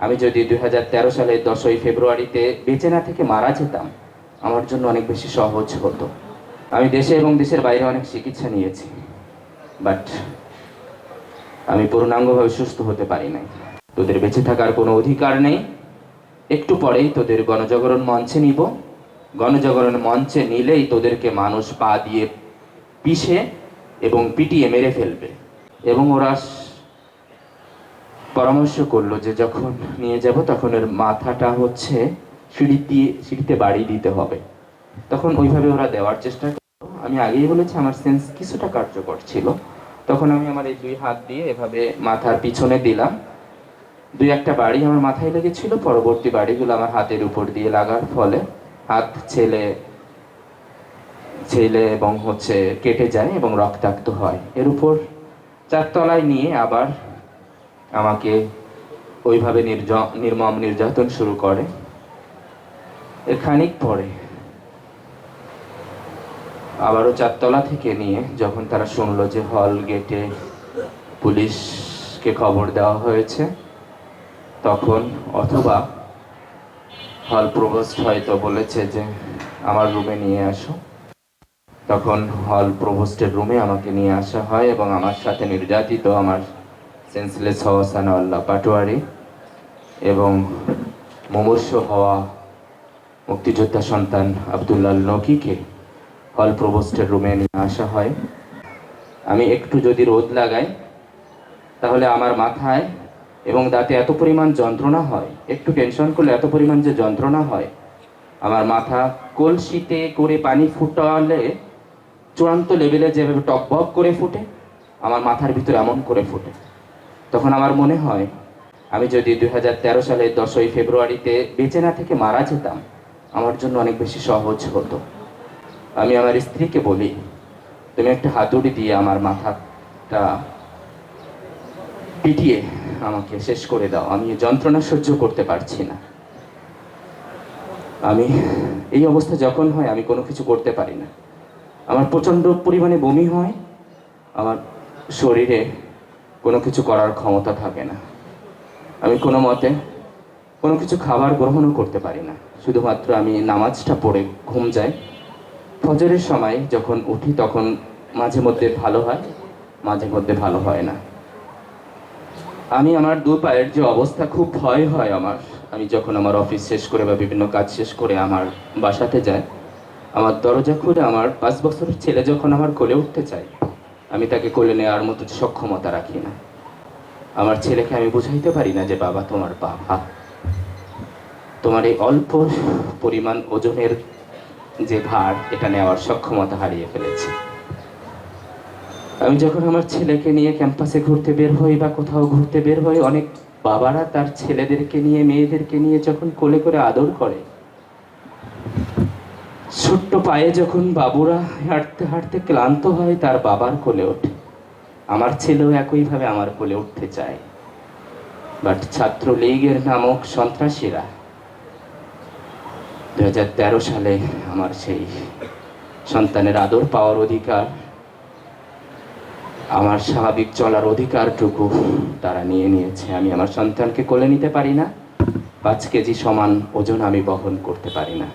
আমি যদি দুই সালে দশই ফেব্রুয়ারিতে বেঁচে না থেকে মারা যেতাম, আমার জন্য অনেক বেশি সহজ হতো। আমি দেশে এবং দেশের বাইরে অনেক চিকিৎসা নিয়েছি বাট আমি পূর্ণাঙ্গভাবে সুস্থ হতে পারি নাই। তোদের বেঁচে থাকার কোনো অধিকার নেই। একটু পরেই তোদের গণজাগরণ মঞ্চে নিব। গণজাগরণ মঞ্চে নিলেই তোদেরকে মানুষ পা দিয়ে পিষে এবং পিটিয়ে মেরে ফেলবে। এবং ওরা পরামর্শ করল যে যখন নিয়ে যাব তখন এর মাথাটা হচ্ছে সিঁড়ি দিয়ে সিঁড়িতে বাড়ি দিতে হবে। তখন ওইভাবে ওরা দেওয়ার চেষ্টা করল। আমি আগেই বলেছি, আমার সেন্স কিছুটা কার্যকর ছিল। তখন আমি আমার এই দুই হাত দিয়ে এভাবে মাথার পিছনে দিলাম। দুই একটা বাড়ি আমার মাথায় লেগেছিল, পরবর্তী বাড়িগুলো আমার হাতের উপর দিয়ে লাগার ফলে হাত ছেলে ছেলে এবং হচ্ছে কেটে যায় এবং রক্তাক্ত হয়। এর উপর চারতলায় নিয়ে আবার আমাকে ওইভাবে নির্মম নির্যাতন শুরু করে। এর খানিক পরে আবারও চারতলা থেকে নিয়ে যখন তারা শুনলো যে হল গেটে পুলিশকে খবর দেওয়া হয়েছে, তখন অথবা হল প্রভোস্ট হয়তো বলেছে যে, আমার রুমে নিয়ে আসো। তখন হল প্রভোস্টের রুমে আমাকে নিয়ে আসা হয় এবং আমার সাথে নির্যাতিত আমার সেন্সলেস হওয়া সানাউল্লাহ পাটোয়ারি এবং মুমূর্ষ হওয়া মুক্তিযোদ্ধা সন্তান আবদুল্লাহ নকিকে হল প্রভোস্টের রুমে নিয়ে আসা হয়। আমি একটু যদি রোদ লাগাই, তাহলে আমার মাথায় এবং দাঁতে এত পরিমাণ যন্ত্রণা হয়, একটু টেনশন করলে এত পরিমাণ যে যন্ত্রণা হয়, আমার মাথা কলসিতে করে পানি ফুটালে চূড়ান্ত লেভেলে যেভাবে টকবক করে ফুটে, আমার মাথার ভিতরে এমন করে ফুটে। তখন আমার মনে হয়, আমি যদি দুই সালে দশই ফেব্রুয়ারিতে বেঁচে না থেকে মারা যেতাম, আমার জন্য অনেক বেশি সহজ হতো। আমি আমার স্ত্রীকে বলি, তুমি একটা হাতুড়ি দিয়ে আমার মাথাটা পিটিয়ে আমাকে শেষ করে দাও। আমি যন্ত্রণা সহ্য করতে পারছি না। আমি, এই অবস্থা যখন হয়, আমি কোনো কিছু করতে পারি না। আমার প্রচণ্ড পরিমাণে বমি হয়, আমার শরীরে কোনো কিছু করার ক্ষমতা থাকে না। আমি কোনো মতে কোনো কিছু খাবার গ্রহণও করতে পারি না। শুধুমাত্র আমি নামাজটা পড়ে ঘুম যাই। ফজরের সময় যখন উঠি তখন মাঝে মধ্যে ভালো হয়, মাঝে মধ্যে ভালো হয় না। আমি আমার দু পায়ের যে অবস্থা খুব ভয় হয় আমার। আমি যখন আমার অফিস শেষ করে বা বিভিন্ন কাজ শেষ করে আমার বাসাতে যাই, আমার দরজা খুলে আমার পাঁচ বছরের ছেলে যখন আমার কোলে উঠতে চাই আমি তাকে কোলে নেওয়ার মতো সক্ষমতা রাখি না। আমার ছেলেকে আমি বুঝাইতে পারি না যে বাবা তোমার বাবা। তোমার এই অল্প পরিমাণ ওজনের যে ভার, এটা নেওয়ার সক্ষমতা হারিয়ে ফেলেছে। আমি যখন আমার ছেলেকে নিয়ে ক্যাম্পাসে ঘুরতে বের হই বা কোথাও ঘুরতে বের হই, অনেক বাবারা তার ছেলেদেরকে নিয়ে, মেয়েদেরকে নিয়ে যখন কোলে করে আদর করে ছোট্ট পায়ে যখন বাবুরা হাঁটতে হাঁটতে ক্লান্ত হয়, তার বাবার কোলে ওঠে। আমার ছেলেও একইভাবে আমার কোলে উঠতে চায়। বাট ছাত্রলীগের নামক সন্ত্রাসীরা দু হাজার তেরো সালে আমার সেই সন্তানের আদর পাওয়ার অধিকার, আমার স্বাভাবিক চলার অধিকারটুকু তারা নিয়ে নিয়েছে। আমি আমার সন্তানকে কোলে নিতে পারি না, পাঁচ কেজি সমান ওজন আমি বহন করতে পারি না।